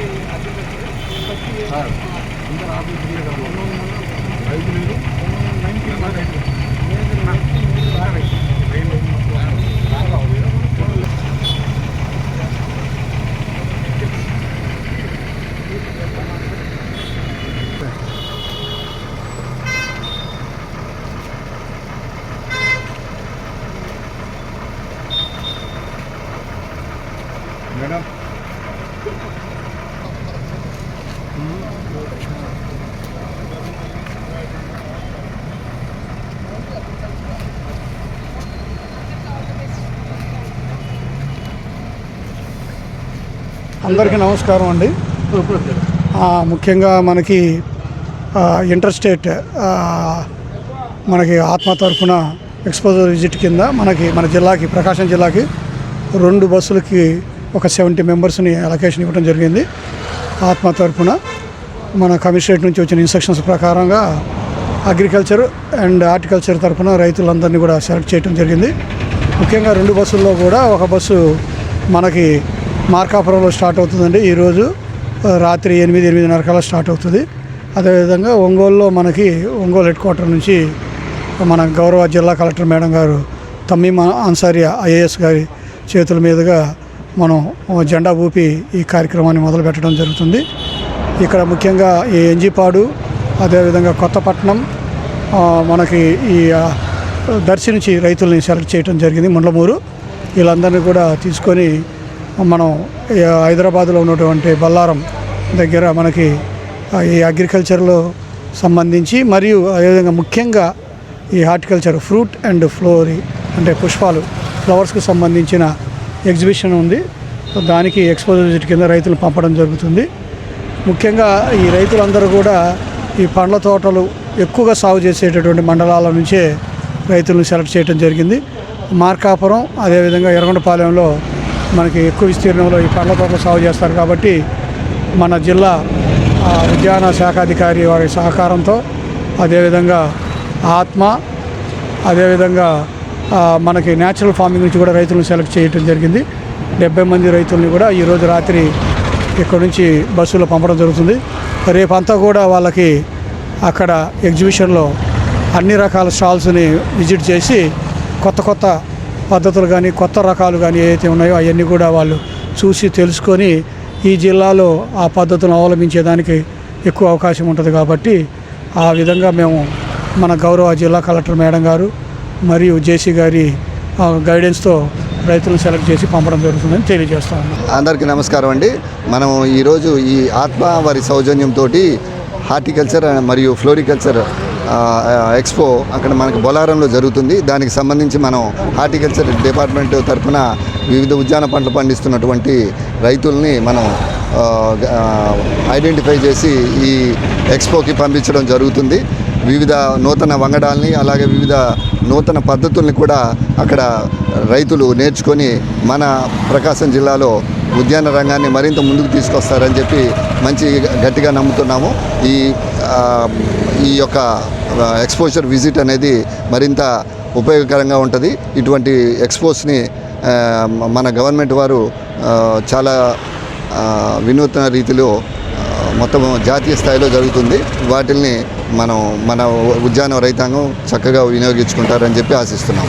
టోటల్గా party sir అందరు ఆఫీసులే కాదు రైతు నైన్టీ నైన్టీ అందరికీ నమస్కారం అండి. ముఖ్యంగా మనకి ఇంటర్స్టేట్ ఇంటర్ స్టేట్ మనకి ఆత్మ తరఫున ఎక్స్పోజర్ విజిట్ కింద మనకి మన జిల్లాకి ప్రకాశం జిల్లాకి రెండు బస్సులకి ఒక సెవెంటీ మెంబర్స్ని అలొకేషన్ ఇవ్వడం జరిగింది. ఆత్మ తరఫున మన కమిషనరేట్ నుంచి వచ్చిన ఇన్స్ట్రక్షన్స్ ప్రకారంగా అగ్రికల్చర్ అండ్ హార్టికల్చర్ తరఫున రైతులందరినీ కూడా సెలెక్ట్ చేయడం జరిగింది. ముఖ్యంగా రెండు బస్సుల్లో కూడా ఒక బస్సు మనకి మార్కాపురంలో స్టార్ట్ అవుతుందండి. ఈరోజు రాత్రి ఎనిమిది ఎనిమిదిన్నర కల్లా స్టార్ట్ అవుతుంది. అదేవిధంగా ఒంగోలులో మనకి ఒంగోలు హెడ్ క్వార్టర్ నుంచి మన గౌరవ జిల్లా కలెక్టర్ మేడం గారు తమ్మీమ అన్సారి ఐఏఎస్ గారి చేతుల మీదుగా మనం జెండా ఊపి ఈ కార్యక్రమాన్ని మొదలు పెట్టడం జరుగుతుంది. ఇక్కడ ముఖ్యంగా ఈ ఎంజిపాడు అదేవిధంగా కొత్తపట్నం మనకి ఈ ఆ, దర్శి నుంచి రైతుల్ని సెలెక్ట్ చేయడం జరిగింది ముండ్లమూరు. వీళ్ళందరినీ కూడా తీసుకొని మనం హైదరాబాద్లో ఉన్నటువంటి బల్లారం దగ్గర మనకి ఈ అగ్రికల్చర్లో సంబంధించి మరియు అదేవిధంగా ముఖ్యంగా ఈ హార్టికల్చర్ ఫ్రూట్ అండ్ ఫ్లోరీ అంటే పుష్పాలు ఫ్లవర్స్కి సంబంధించిన ఎగ్జిబిషన్ ఉంది. దానికి ఎక్స్పోజర్ విజిట్ కింద రైతులు పంపడం జరుగుతుంది. ముఖ్యంగా ఈ రైతులందరూ కూడా ఈ పండ్ల తోటలు ఎక్కువగా సాగు చేసేటటువంటి మండలాల నుంచే రైతులను సెలెక్ట్ చేయడం జరిగింది. మార్కాపురం అదేవిధంగా ఎర్రగొండపాలెంలో మనకి ఎక్కువ విస్తీర్ణంలో ఈ పండ్ల తోటలు సాగు చేస్తారు కాబట్టి మన జిల్లా ఉద్యాన శాఖాధికారి వారి సహకారంతో అదేవిధంగా ఆత్మ అదేవిధంగా మనకి న్యాచురల్ ఫార్మింగ్ నుంచి కూడా రైతులను సెలెక్ట్ చేయడం జరిగింది. డెబ్బై మంది రైతుల్ని కూడా ఈరోజు రాత్రి ఇక్కడ నుంచి బస్సులో పంపడం జరుగుతుంది. రేపంతా కూడా వాళ్ళకి అక్కడ ఎగ్జిబిషన్లో అన్ని రకాల స్టాల్స్ని విజిట్ చేసి కొత్త కొత్త పద్ధతులు కానీ కొత్త రకాలు కానీ ఏవైతే ఉన్నాయో అవన్నీ కూడా వాళ్ళు చూసి తెలుసుకొని ఈ జిల్లాలో ఆ పద్ధతులను అవలంబించేదానికి ఎక్కువ అవకాశం ఉంటుంది కాబట్టి ఆ విధంగా మేము మన గౌరవ జిల్లా కలెక్టర్ మేడం గారు మరియు జేసీ గారి గైడెన్స్తో రైతులను సెలెక్ట్ చేసి పంపడం జరుగుతుందని తెలియజేస్తాను అందరికీ నమస్కారం అండి. మనం ఈరోజు ఈ ఆత్మ వారి సౌజన్యంతో హార్టికల్చర్ మరియు ఫ్లోరికల్చర్ ఎక్స్పో అక్కడ మనకు బొలారంలో జరుగుతుంది. దానికి సంబంధించి మనం హార్టికల్చర్ డిపార్ట్మెంట్ తరఫున వివిధ ఉద్యాన పంటలు పండిస్తున్నటువంటి రైతుల్ని మనం ఐడెంటిఫై చేసి ఈ ఎక్స్పోకి పంపించడం జరుగుతుంది. వివిధ నూతన వంగడాల్ని అలాగే వివిధ నూతన పద్ధతుల్ని కూడా అక్కడ రైతులు నేర్చుకొని మన ప్రకాశం జిల్లాలో ఉద్యాన రంగాన్ని మరింత ముందుకు తీసుకొస్తారని చెప్పి మంచి గట్టిగా నమ్ముతున్నాము. ఈ ఈ యొక్క ఎక్స్పోజర్ విజిట్ అనేది మరింత ఉపయోగకరంగా ఉంటుంది. ఇటువంటి ఎక్స్పోస్ని మన గవర్నమెంట్ వారు చాలా వినూత్న రీతిలో మొత్తం జాతీయ స్థాయిలో జరుగుతుంది. వాటిల్ని మనం మన ఉద్యాన రైతాంగం చక్కగా వినియోగించుకుంటారని చెప్పి ఆశిస్తున్నాం.